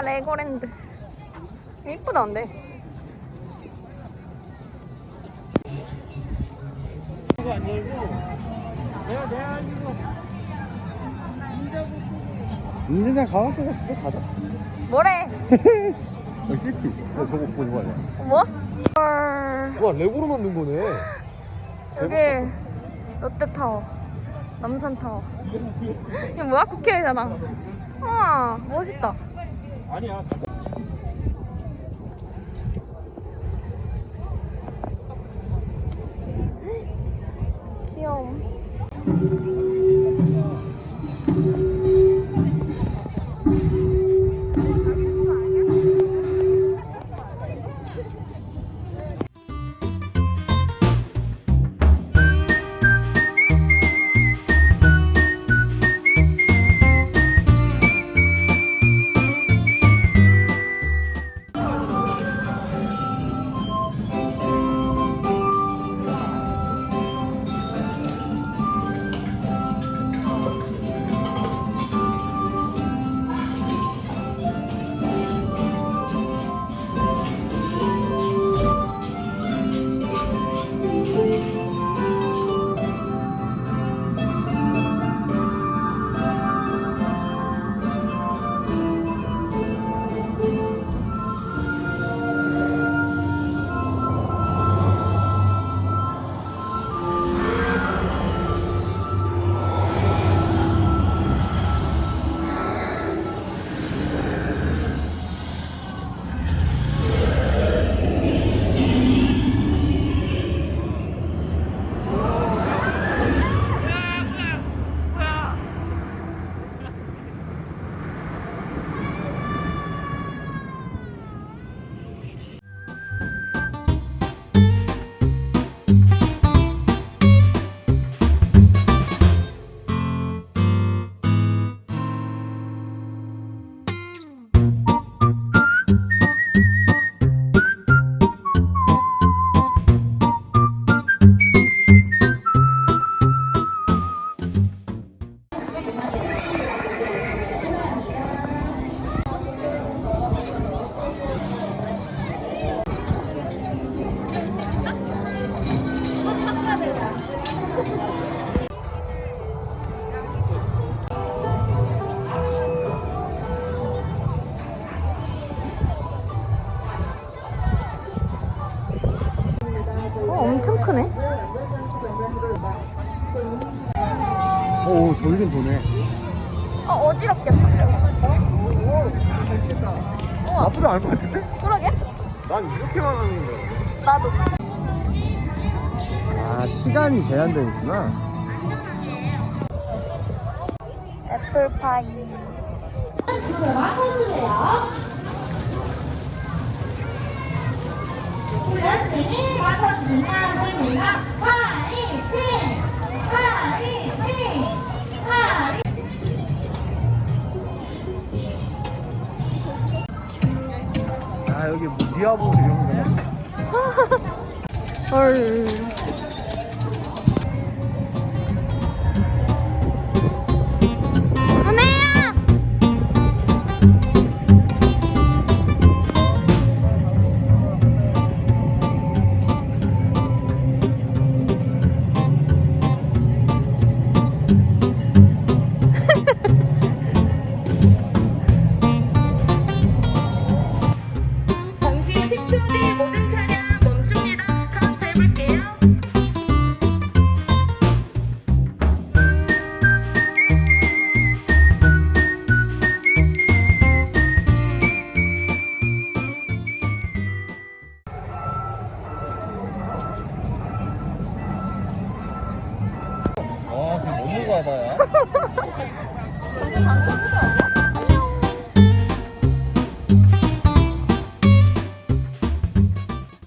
레고랜드. 이쁘다, 근데. 이거 안 열고 내가 내가 이거 인증장 진짜 가자 뭐래? 어, CT 나 저거 보는 거 아니야 뭐? 헐. 와 레고로 만든 거네 여기 롯데타워. 남산타워. 이거 뭐야? 국회잖아. 우와, 멋있다. 아니야 귀여워. 오 돌긴 도네 어, 어지럽겠다. 우와, 나쁘지 않을 것 같은데? 그러게. 난 이렇게만 하는 거야 나도. 아 시간이 제한되어 있구나 애플파이. 아 여기 뭐 미아보드 이런 거 헐. 아그